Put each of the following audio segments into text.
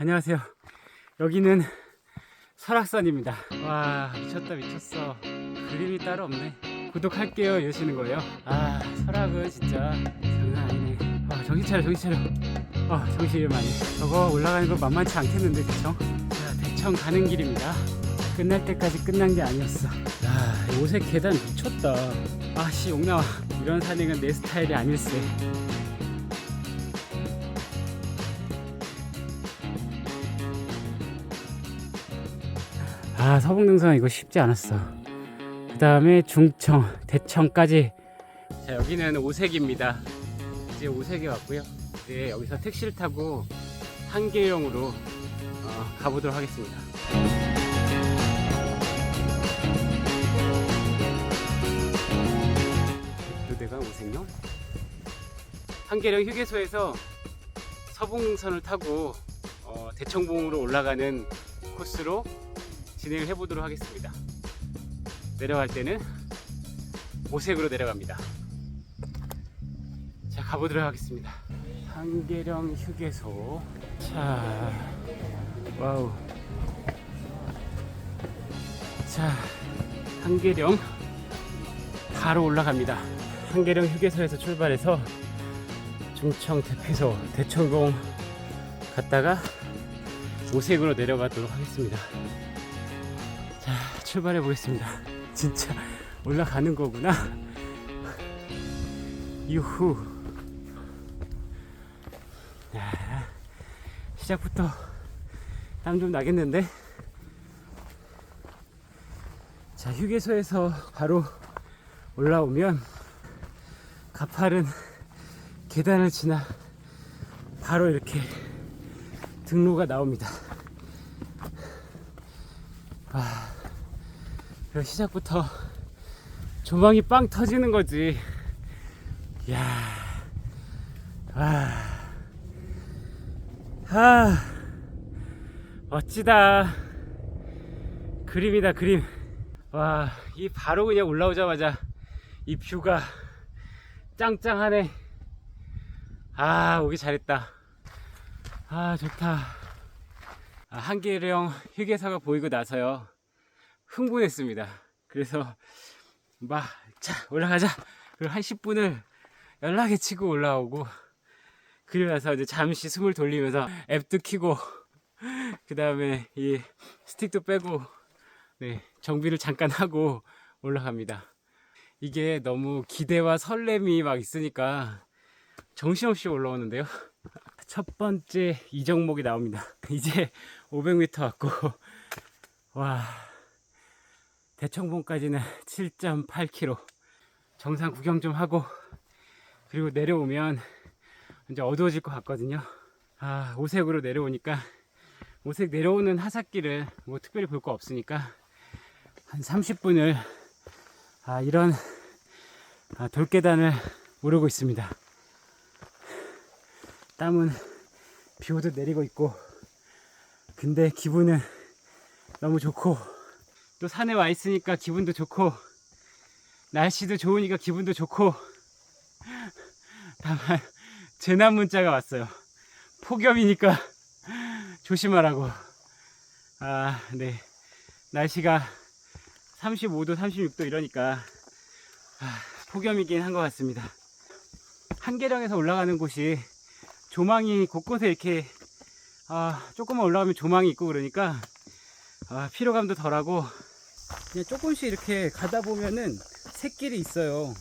안녕하세요. 여기는 설악산입니다. 와, 미쳤다, 미쳤어. 그림이 따로 없네. 구독할게요, 이러시는 거예요. 아, 설악은 진짜 장난 아니네. 아, 정신 차려, 정신 차려. 아, 정신이 많이. 저거 올라가는 거 만만치 않겠는데, 대청? 자, 대청 가는 길입니다. 끝날 때까지 끝난 게 아니었어. 야, 이 오색 계단 미쳤다. 아, 씨, 욕 나와. 이런 산행은 내 스타일이 아닐세. 아 서북능선 이거 쉽지 않았어. 그 다음에 중청 대청까지. 자 여기는 오색입니다. 이제 오색에 왔고요. 이제 여기서 택시를 타고 한계령으로 어, 가보도록 하겠습니다. 대표대가 오색역 한계령 휴게소에서 서북능선을 타고 어, 대청봉으로 올라가는 코스로 진행을 해보도록 하겠습니다. 내려갈 때는 오색으로 내려갑니다. 자, 가보도록 하겠습니다. 한계령 휴게소. 자, 와우. 자, 한계령 바로 올라갑니다. 한계령 휴게소에서 출발해서 중청 대피소 대청봉 갔다가 오색으로 내려가도록 하겠습니다. 자, 출발해 보겠습니다. 진짜 올라가는 거구나. 유후. 야, 시작부터 땀 좀 나겠는데? 자, 휴게소에서 바로 올라오면 가파른 계단을 지나 바로 이렇게 등로가 나옵니다. 아, 그 시작부터 조망이 빵 터지는 거지. 야, 아, 아, 멋지다. 그림이다, 그림. 와, 이 바로 그냥 올라오자마자 이 뷰가 짱짱하네. 아, 오기 잘했다. 아, 좋다. 아, 한계령 휴게소가 보이고 나서요. 흥분했습니다. 그래서 막, 자, 올라가자. 그리고 한 10분을 연락에 치고 올라오고, 그리고 나서 이제 잠시 숨을 돌리면서 앱도 키고, 그 다음에 이 스틱도 빼고, 네, 정비를 잠깐 하고 올라갑니다. 이게 너무 기대와 설렘이 막 있으니까 정신없이 올라오는데요. 첫 번째 이정목이 나옵니다. 이제 500m 왔고, 와, 대청봉까지는 7.8km. 정상 구경 좀 하고, 그리고 내려오면 이제 어두워질 것 같거든요. 아, 오색으로 내려오니까, 오색 내려오는 하산길을 뭐 특별히 볼 거 없으니까, 한 30분을, 아, 이런, 아, 돌계단을 오르고 있습니다. 땀은 비 오듯 내리고 있고 근데 기분은 너무 좋고 또 산에 와 있으니까 기분도 좋고 날씨도 좋으니까 기분도 좋고. 다만 재난 문자가 왔어요. 폭염이니까 조심하라고. 아 네. 날씨가 35도 36도 이러니까 아, 폭염이긴 한 것 같습니다. 한계령에서 올라가는 곳이 조망이 곳곳에 이렇게 아, 조금만 올라가면 조망이 있고 그러니까 아, 피로감도 덜하고 그냥 조금씩 이렇게 가다 보면은 샛길이 있어요.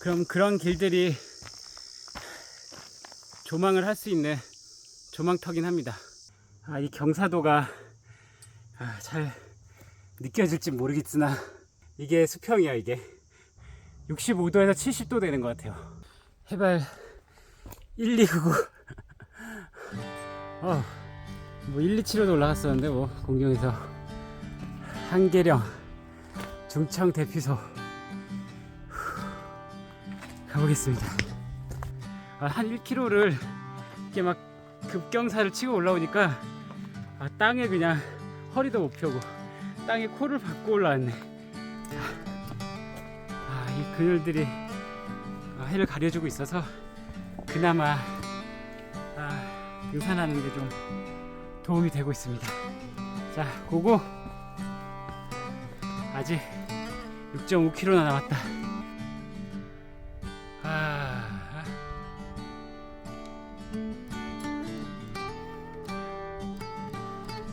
그럼 그런 길들이 조망을 할 수 있는 조망터긴 합니다. 아, 이 경사도가 아, 잘 느껴질지 모르겠으나 이게 수평이야 이게 65도에서 70도 되는 것 같아요. 해발 1, 2, 9 어, 뭐 1, 2, 7호도 올라갔었는데 뭐 공경에서 한계령 중청 대피소 후, 가보겠습니다. 아, 한 1km를 이렇게 막 급경사를 치고 올라오니까 아, 땅에 그냥 허리도 못 펴고 땅에 코를 박고 올라왔네. 아, 이 그늘들이 어, 해를 가려주고 있어서 그나마 아, 등산하는데 좀 도움이 되고 있습니다. 자, 고고. 아직 6.5km나 남았다. 아.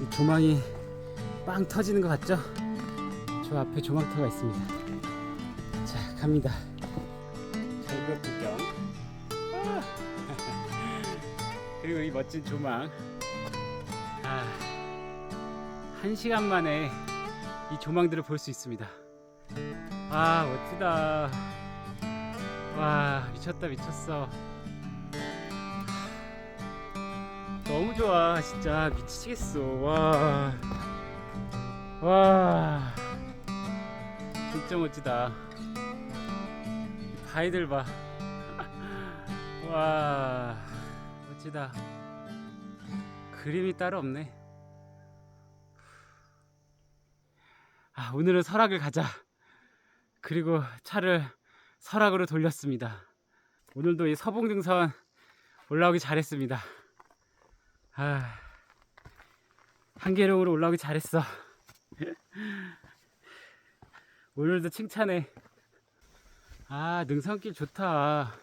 이 조망이 빵 터지는 것 같죠? 저 앞에 조망터가 있습니다. 자, 갑니다. 아. 그리고 이 멋진 조망. 아, 한 시간 만에 이 조망들을 볼 수 있습니다. 아, 멋지다. 와, 미쳤다, 미쳤어. 너무 좋아, 진짜 미치겠어. 와, 와, 진짜 멋지다. 이 바위들 봐. 와, 멋지다. 그림이 따로 없네. 아, 오늘은 설악을 가자. 그리고 차를 설악으로 돌렸습니다. 오늘도 이 서봉등선 올라오기 잘했습니다. 아, 한계령으로 올라오기 잘했어. 오늘도 칭찬해. 아, 능선길 좋다.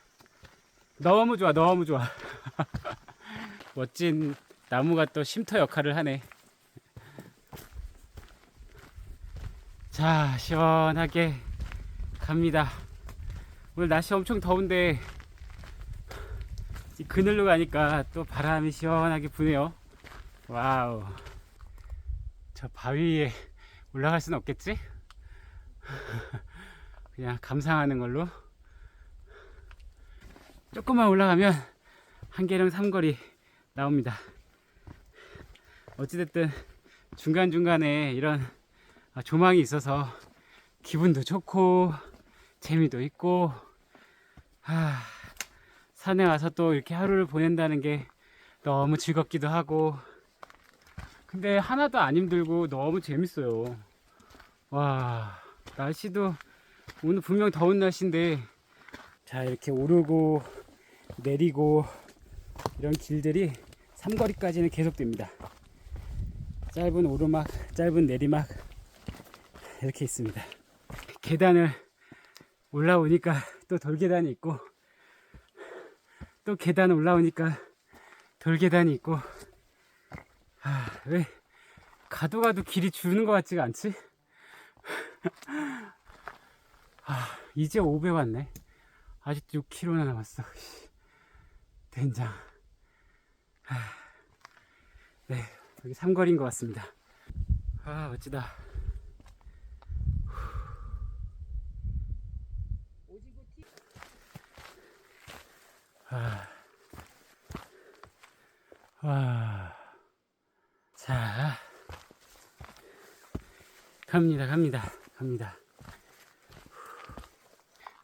너무 좋아, 너무 좋아. 멋진 나무가 또 쉼터 역할을 하네. 자, 시원하게 갑니다. 오늘 날씨 엄청 더운데 이 그늘로 가니까 또 바람이 시원하게 부네요. 와우. 저 바위 위에 올라갈 수는 없겠지? 그냥 감상하는 걸로. 조금만 올라가면 한계령 삼거리 나옵니다. 어찌됐든 중간중간에 이런 아, 조망이 있어서 기분도 좋고 재미도 있고 하, 산에 와서 또 이렇게 하루를 보낸다는 게 너무 즐겁기도 하고. 근데 하나도 안 힘들고 너무 재밌어요. 와 날씨도 오늘 분명 더운 날씨인데 자 이렇게 오르고 내리고 이런 길들이 삼거리까지는 계속됩니다 짧은 오르막 짧은 내리막 이렇게 있습니다. 계단을 올라오니까 또 돌계단이 있고 또 계단 올라오니까 돌계단이 있고 아, 왜 가도 가도 길이 주는 것 같지가 않지? 아, 이제 5배 왔네. 아직도 6km나 남았어. 씨, 된장. 아, 네, 여기 삼거리인 것 같습니다. 아, 멋지다. 아. 와. 자. 갑니다, 갑니다, 갑니다.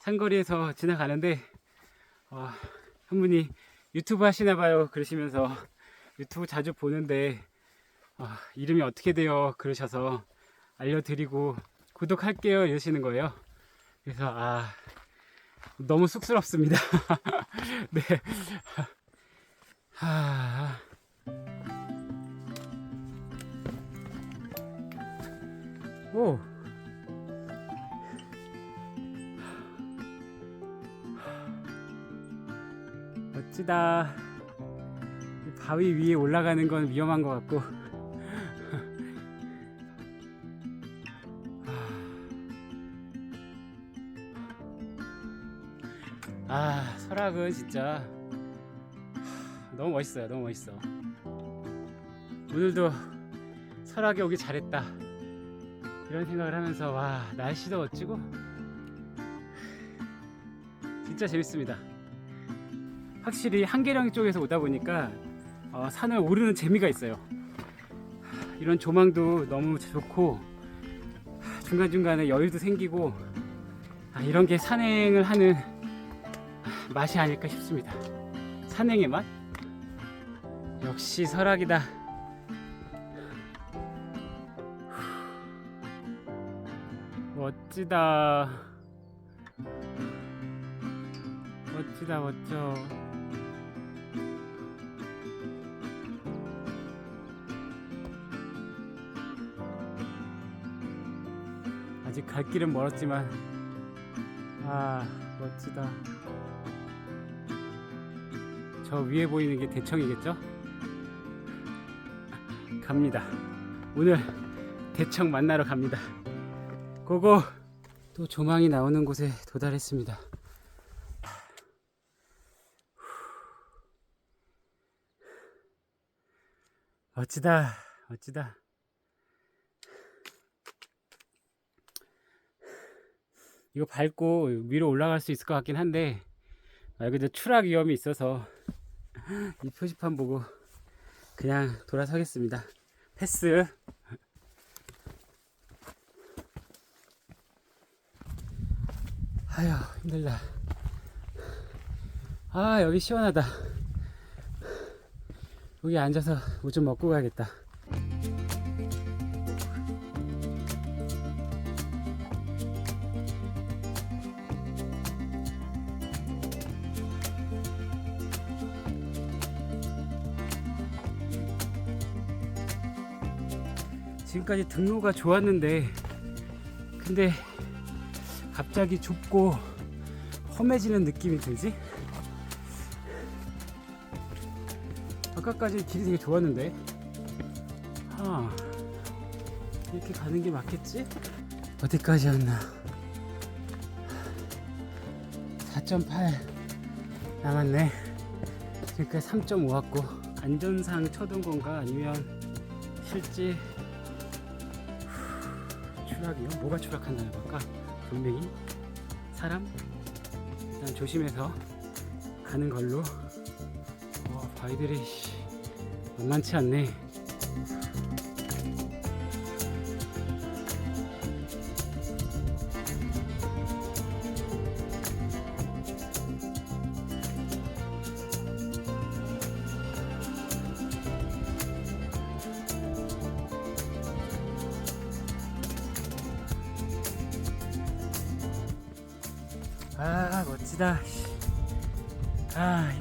산거리에서 지나가는데, 어, 한 분이 유튜브 하시나봐요. 그러시면서 유튜브 자주 보는데, 어, 이름이 어떻게 돼요? 그러셔서 알려드리고 구독할게요. 이러시는 거예요. 그래서, 아, 너무 쑥스럽습니다. 네. 하... 오. 멋지다. 이 바위 위에 올라가는 건 위험한 것 같고. 아 설악은 진짜. 너무 멋있어요. 너무 멋있어. 오늘도 설악에 오기 잘했다. 이런 생각을 하면서 와 날씨도 멋지고. 진짜 재밌습니다. 확실히 한계령 쪽에서 오다 보니까 어, 산을 오르는 재미가 있어요. 이런 조망도 너무 좋고 중간중간에 여유도 생기고 아, 이런 게 산행을 하는 맛이 아닐까 싶습니다. 산행의 맛? 역시 설악이다. 멋지다. 멋지다, 멋져. 아직 갈 길은 멀었지만, 아, 멋지다. 저 위에 보이는 게 대청이겠죠? 갑니다. 오늘 대청 만나러 갑니다. 고고! 또 조망이 나오는 곳에 도달했습니다. 멋지다 멋지다. 이거 밟고 위로 올라갈 수 있을 것 같긴 한데 말 그대로 추락 위험이 있어서 이 표지판 보고 그냥 돌아서겠습니다. 패스. 아휴 힘들다 아 여기 시원하다. 여기 앉아서 뭐 좀 먹고 가야겠다 지금까지 등로가 좋았는데 근데 갑자기 좁고 험해지는 느낌이 들지? 아까까지 길이 되게 좋았는데 아 이렇게 가는 게 맞겠지? 어디까지였나 4.8 남았네 지금까지 3.5 왔고 안전상 쳐둔 건가 아니면 실제 추락이요? 뭐가 추락한다는 걸까? 돌멩이? 사람? 일단 조심해서 가는 걸로 어, 바위들이 씨, 만만치 않네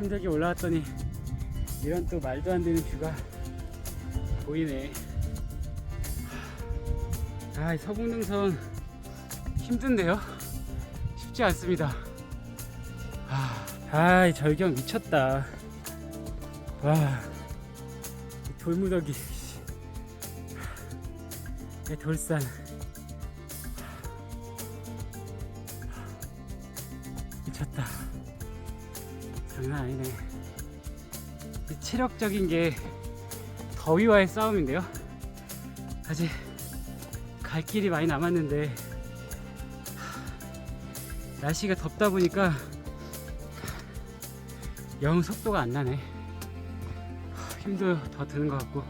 아 힘들게 올라왔더니 이런 또 말도 안 되는 뷰가 보이네. 아이 서북능선 힘든데요? 쉽지 않습니다. 아, 아이 절경 미쳤다. 와이 돌무더기 씨. 이 돌산 장난 아니네. 이 체력적인 게 더위와의 싸움인데요. 아직 갈 길이 많이 남았는데 하, 날씨가 덥다 보니까 영 속도가 안 나네. 하, 힘도 더 드는 것 같고.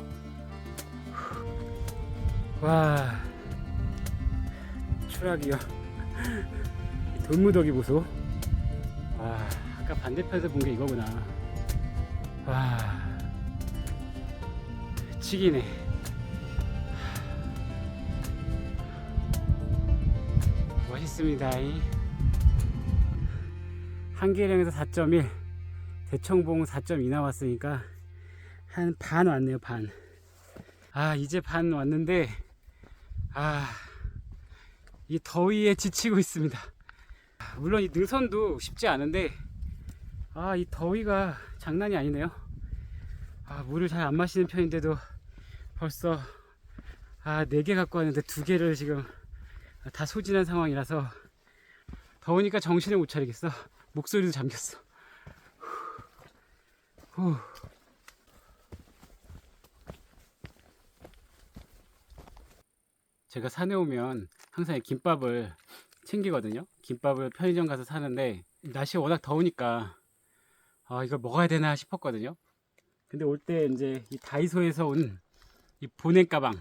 와 추락이요. 이 돌무더기 보소. 와, 아까 반대편에서 본 게 이거구나. 와, 치기네. 멋있습니다. 한계령에서 4.1, 대청봉 4.2 나왔으니까 한 반 왔네요, 반. 아, 이제 반 왔는데, 아, 이 더위에 지치고 있습니다. 물론 이 능선도 쉽지 않은데 아 이 더위가 장난이 아니네요 아 물을 잘 안 마시는 편인데도 벌써 아 네 개 갖고 왔는데 두 개를 지금 다 소진한 상황이라서 더우니까 정신을 못 차리겠어 목소리도 잠겼어 후. 제가 산에 오면 항상 이 김밥을 챙기거든요. 김밥을 편의점 가서 사는데 날씨가 워낙 더우니까 아 이걸 먹어야 되나 싶었거든요. 근데 올 때 이제 이 다이소에서 온 이 보냉 가방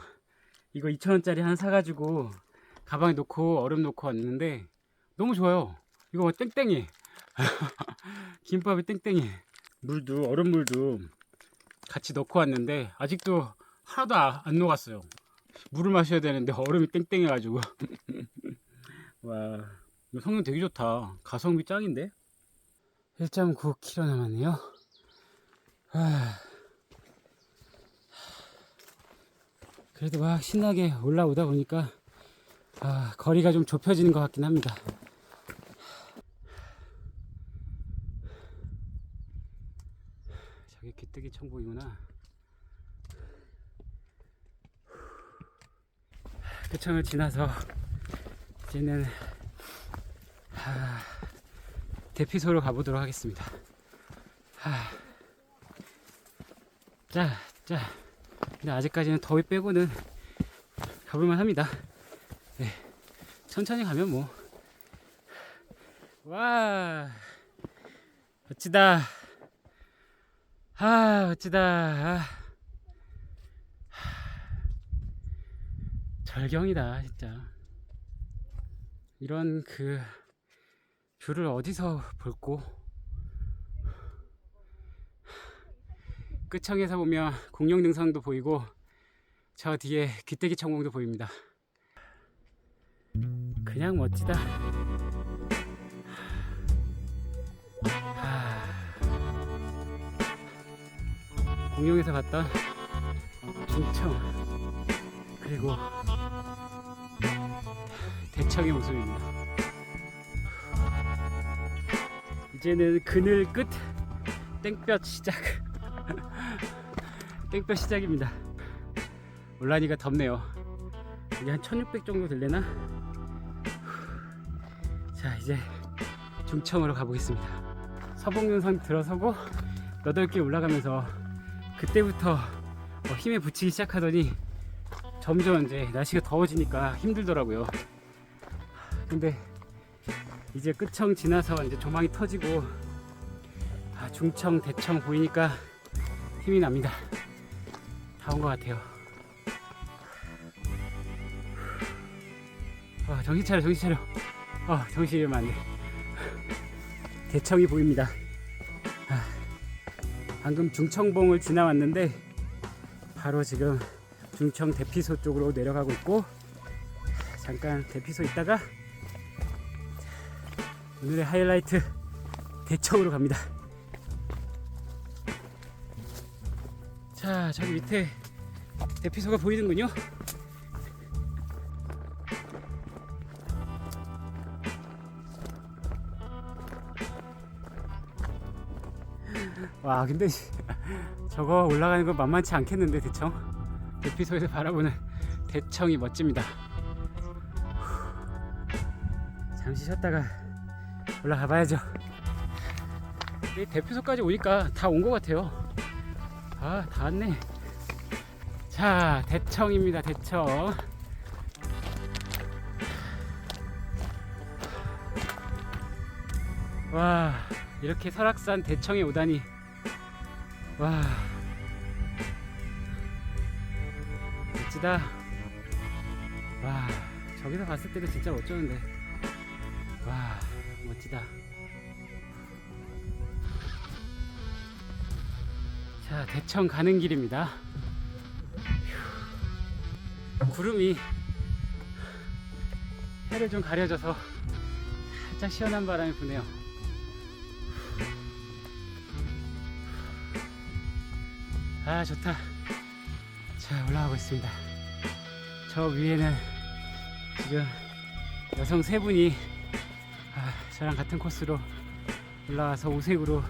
이거 2,000원짜리 하나 사가지고 가방에 놓고 얼음 놓고 왔는데 너무 좋아요. 이거 뭐 땡땡이 김밥이 땡땡이 물도 얼음 물도 같이 넣고 왔는데 아직도 하나도 아- 안 녹았어요. 물을 마셔야 되는데 얼음이 땡땡해가지고 와, 성능 되게 좋다. 가성비 짱인데? 1.9km 남았네요. 아, 그래도 막 신나게 올라오다 보니까 아, 거리가 좀 좁혀지는 것 같긴 합니다. 저기 귀뜨기 청봉이구나. 표청을 지나서 이제는 하, 대피소로 가보도록 하겠습니다. 하, 자, 자. 근데 아직까지는 더위 빼고는 가볼만 합니다. 네. 천천히 가면 뭐. 와. 멋지다. 아, 멋지다. 아. 절경이다, 진짜. 이런 그 뷰를 어디서 볼고 끝청에서 보면 공룡 능선도 보이고 저 뒤에 귀때기 천공도 보입니다. 그냥 멋지다. 하... 공룡에서 봤던 중청 그리고 대청의 모습입니다. 이제는 그늘 끝 땡볕 시작. 땡볕 시작입니다. 올라니까 덥네요. 이게 한 1600 정도 될래나? 자, 이제 중청으로 가보겠습니다. 서봉윤선 들어서고 8개 올라가면서 그때부터 어, 힘에 붙이기 시작하더니 점점 이제 날씨가 더워지니까 힘들더라고요. 근데 이제 끝청 지나서 이제 조망이 터지고 아, 중청, 대청 보이니까 힘이 납니다. 다 온 것 같아요. 아, 정신 차려, 정신 차려. 아, 정신 잃으면 안 돼. 대청이 보입니다. 아, 방금 중청봉을 지나왔는데 바로 지금 중청 대피소 쪽으로 내려가고 있고 잠깐 대피소 있다가 오늘의 하이라이트 대청으로 갑니다. 자, 저기 밑에 대피소가 보이는군요. 와, 근데 저거 올라가는 거 만만치 않겠는데 대청. 대피소에서 바라보는 대청이 멋집니다. 잠시 쉬었다가 올라가 봐야죠. 이 대피소까지 오니까 다 온 것 같아요. 아, 다 왔네. 자, 대청입니다, 대청. 와, 이렇게 설악산 대청에 오다니. 와. 멋지다. 와, 저기서 봤을 때도 진짜 멋졌는데. 와, 멋지다. 자, 대청 가는 길입니다. 휴. 구름이 해를 좀 가려져서 살짝 시원한 바람이 부네요. 아, 좋다. 자, 올라가고 있습니다. 저 위에는 지금 여성 세 분이 아, 저랑 같은 코스로 올라와서 오색으로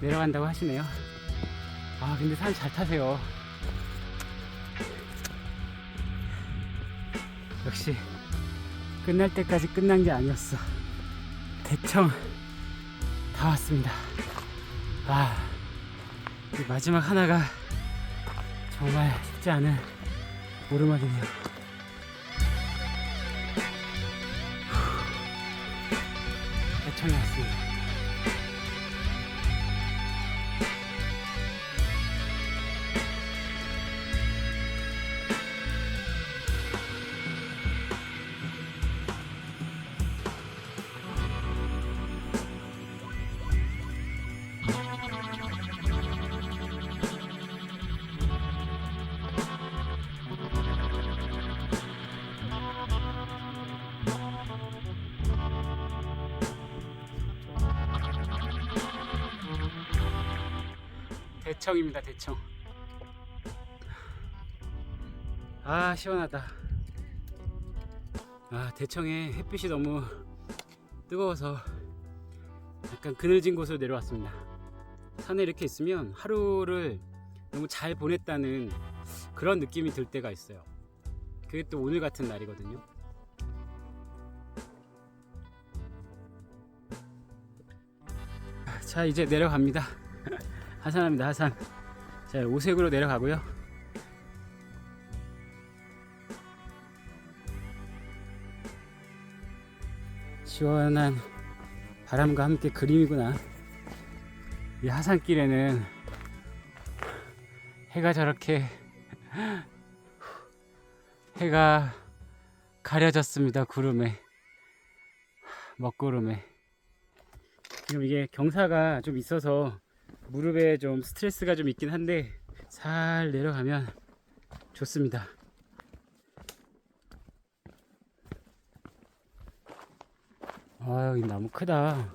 내려간다고 하시네요. 아 근데 산 잘 타세요. 역시 끝날 때까지 끝난 게 아니었어. 대청 다 왔습니다. 아, 이 마지막 하나가 정말 쉽지 않은 오르막이네요. 청이 왔습니다. 대청입니다 대청 아 시원하다 아 대청에 햇빛이 너무 뜨거워서 약간 그늘진 곳으로 내려왔습니다. 산에 이렇게 있으면 하루를 너무 잘 보냈다는 그런 느낌이 들 때가 있어요. 그게 또 오늘 같은 날이거든요. 자 이제 내려갑니다. 하산합니다 하산. 자 오색으로 내려가고요. 시원한 바람과 함께 그림이구나. 이 하산길에는 해가 저렇게 해가 가려졌습니다. 구름에 먹구름에 지금 이게 경사가 좀 있어서 무릎에 좀 스트레스가 좀 있긴 한데 잘 내려가면 좋습니다. 아 여기 나무 크다.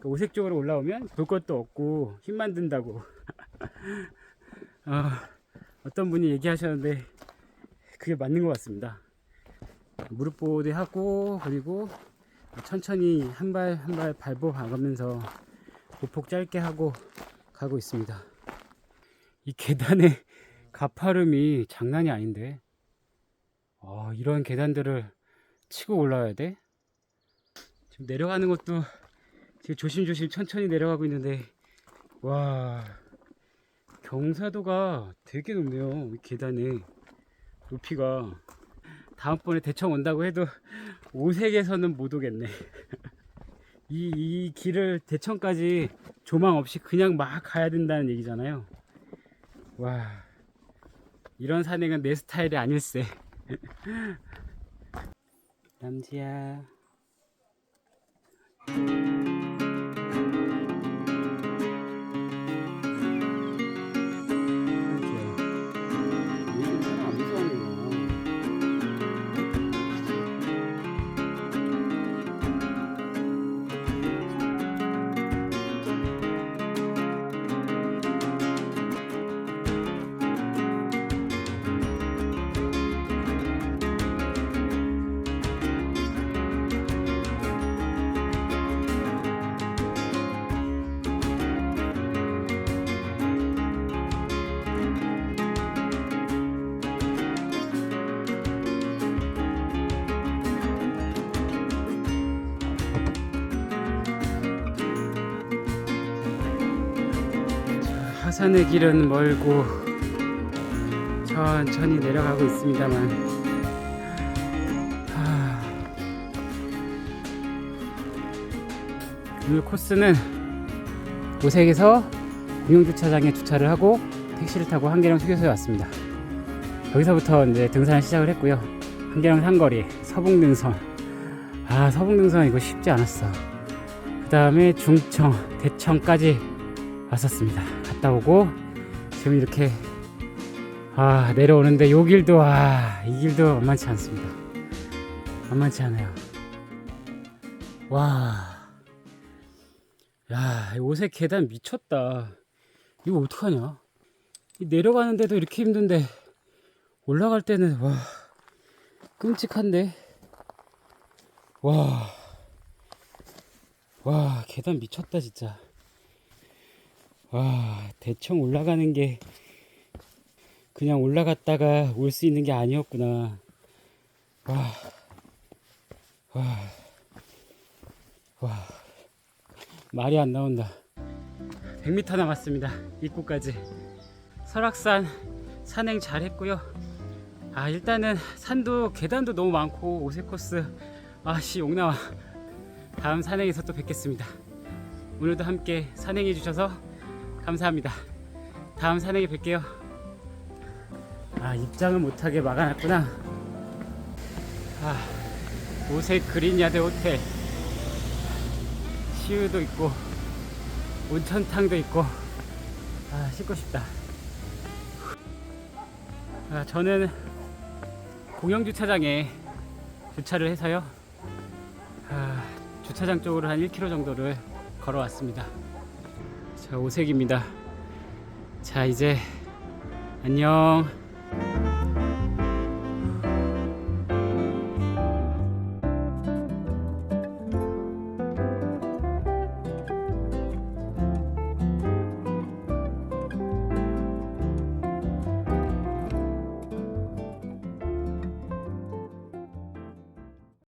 그 오색 쪽으로 올라오면 볼 것도 없고 힘만 든다고. 어, 어떤 분이 얘기하셨는데 그게 맞는 것 같습니다. 무릎 보호대 하고 그리고 천천히 한 발 한 발 밟아 가면서 보폭 짧게 하고 가고 있습니다. 이 계단의 가파름이 장난이 아닌데. 어, 이런 계단들을 치고 올라와야 돼? 지금 내려가는 것도 지금 조심조심 천천히 내려가고 있는데 와 경사도가 되게 높네요 이 계단에 높이가 다음번에 대청 온다고 해도 오색에서는 못 오겠네. 이, 이 길을 대청까지 조망 없이 그냥 막 가야 된다는 얘기잖아요. 와 이런 산행은 내 스타일이 아닐세. 남지야 하산의 길은 멀고 천천히 내려가고 있습니다만 하... 오늘 코스는 오색에서 공영주차장에 주차를 하고 택시를 타고 한계령 휴게소에 왔습니다. 여기서부터 이제 등산을 시작을 했고요. 한계령 상거리 서북능선 아 서북능선 이거 쉽지 않았어. 그 다음에 중청 대청까지 왔었습니다. 갔다 오고 지금 이렇게 아 내려오는데 요 길도 아이 길도 만만치 않습니다. 만만치 않아요. 와, 야, 이 오색 계단 미쳤다. 이거 어떡하냐? 이 내려가는데도 이렇게 힘든데 올라갈 때는 와 끔찍한데 와, 와 계단 미쳤다 진짜. 와, 대청 올라가는 게 그냥 올라갔다가 올 수 있는 게 아니었구나. 와, 와, 와, 말이 안 나온다. 100m 남았습니다. 입구까지. 설악산 산행 잘 했고요. 아, 일단은 산도 계단도 너무 많고 오색 코스. 아씨, 욕 나와. 다음 산행에서 또 뵙겠습니다. 오늘도 함께 산행해 주셔서 감사합니다. 다음 산행에 뵐게요. 아 입장을 못하게 막아놨구나. 아 오색 그린야드 호텔 시우도 있고 온천탕도 있고 아 씻고 싶다. 아 저는 공영 주차장에 주차를 해서요. 아, 주차장 쪽으로 한 1km 정도를 걸어왔습니다. 자, 오색입니다. 자, 이제 안녕.